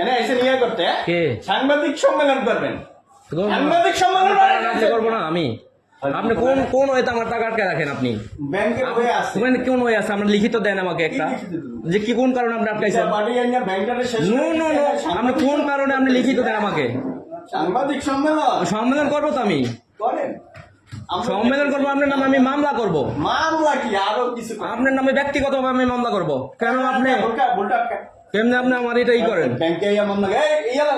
এনে এসে নিয়ে করতে? কে? সাংবাদিক সম্মেলন করবেন। করব সাংবাদিক সম্মেলন আপনি করব না আমি। আপনি কোন কোন ওয়েতে আমার টাকা আটকে রাখেন আপনি? ব্যাংকের বইয়ে আছে। ওখানে কোন ওয়ে আছে? আমরা লিখিত দেন আমাকে একটা? যে কি কোন কারণে আপনি আটকাইছেন নো নো নো আপনি কোন কারণে আপনি লিখিত দেন আমাকে? সাংবাদিক সম্মেলন। সম্মেলন করব তো আমি। করেন। সম্মেলন করব আপনার নামে আমি মামলা করব। মামলা কি? আরও কিছু আপনার নামে ব্যক্তিগতভাবে আমি মামলা করব। কেন আপনি কেমনে আপনি আমার এটা ই করেন? ব্যাংকে মামলা এই ইয়া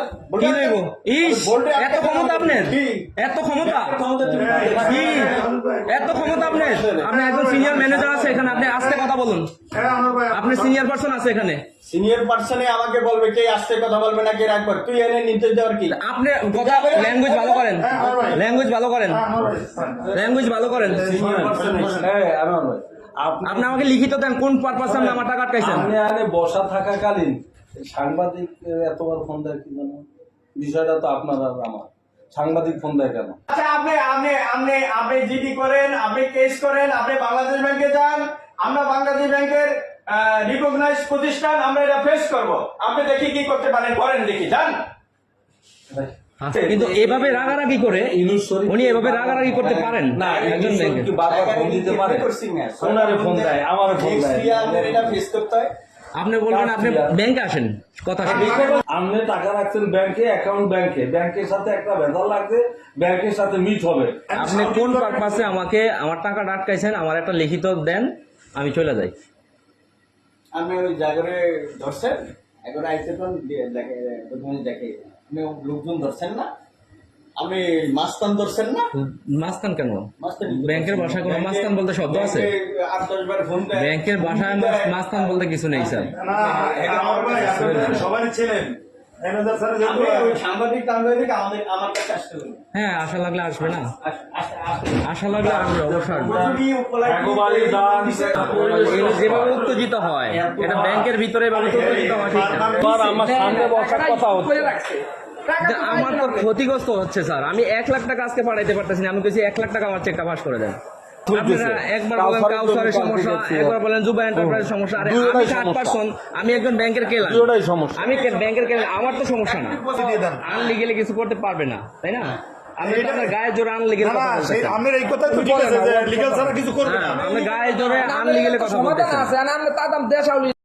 কি লইব ইস এত ক্ষমতা আপনার? এত ক্ষমতা? এত ক্ষমতা আপনার? আপনি একজন সিনিয়র ম্যানেজার আছে এখানে আপনি আস্তে কথা বলুন। আপনি সিনিয়র পার্সন আছে এখানে। সিনিয়র পার্সনে আমাকে বলবে কে আসতে কথা বলবে না কে রাখবে তুই এনে নির্দেশ দেওয়ার কি? আপনি কথা ল্যাঙ্গুয়েজ ভালো করেন। ল্যাঙ্গুয়েজ ভালো করেন। ল্যাঙ্গুয়েজ ভালো করেন। সিনিয়র পার্সন হ্যাঁ আনোয়ার ভাই। আপনি আপনি আমাকে লিখিত দেন কোন পারপাসে আপনি আমার টাকা আটকাইছেন আপনি আগে বসা থাকাকালীন সাংবাদিক এতবার ফোন দেয় কি জানো? বিষয়টা তো আপনার আর আমার। সাংবাদিক ফোন দেয় কেন? আচ্ছা আপনি আপনি আপনি আপনি জিডি করেন আপনি কেস করেন আপনি বাংলাদেশ ব্যাংকে যান আমরা বাংলাদেশ ব্যাংকের রিকগনাইজ প্রতিষ্ঠান আমরা এটা ফেস করব। আপনি দেখি কি করতে পারেন করেন দেখি যান। কিন্তু এভাবে রাগারাগি করে উনি এভাবে রাগারাগি করতে পারেন? না, একজন ফোন দিতে পারে? ওনারে ফোন দেয় আমারে ফোন দেয়। ফেস করতে হয়। আপনি বলবেন আপনি ব্যাংকে আসেন কথা আপনি টাকা রাখছেন ব্যাংকে অ্যাকাউন্ট ব্যাংকে। ব্যাংকের সাথে একটা ভেজাল লাগবে ব্যাংকের সাথে মিট হবে। আপনি কোন পারপাসে আমাকে আমার টাকা আটকাইছেন আমার একটা লিখিত দেন আমি চলে যাই। আপনি ওই জায়গায় ধরছেন? আইতে তো দেখে দেখে। লোকজন ধরছেন না? আপনি মাস্তান ধরছেন না? মাস্তান কেন? ব্যাংকের ভাষায় কোনো মাস্তান বলতে শব্দ আছে? ব্যাংকের ভাষায় মাস্তান বলতে কিছু নেই স্যার। সবাই ছিলেন হ্যাঁ আশা লাগলে আসবে না। আশা লাগলে আসবে এগুলো যেভাবে উত্তেজিত হয় এটা ব্যাংকের ভিতরে উত্তেজিত হয় ঠিক না। এবার আমার সামনে বসার কথা হচ্ছে। যে আমার তো ক্ষতিগ্রস্ত হচ্ছে স্যার। আমি এক লাখ টাকা আজকে পাঠাইতে পারতেছি না। আমি কেছি এক লাখ টাকা আমার চেকটা পাস করে দেন। আপনারা একবার বলেন কাউসারের কাউসারের জন্য সমস্যা পাঠিয়েছি। একবার বলেন জুবা এন্টারপ্রাইজ সমস্যা। আরে আমি একজন ব্যাংকের কেলাম আমি ব্যাংকের কেলাম আমার তো সমস্যা না। আনলিগেলি কিছু করতে পারবে না তাই না? গায়ে জোরে আনলিগেলি না কথা না।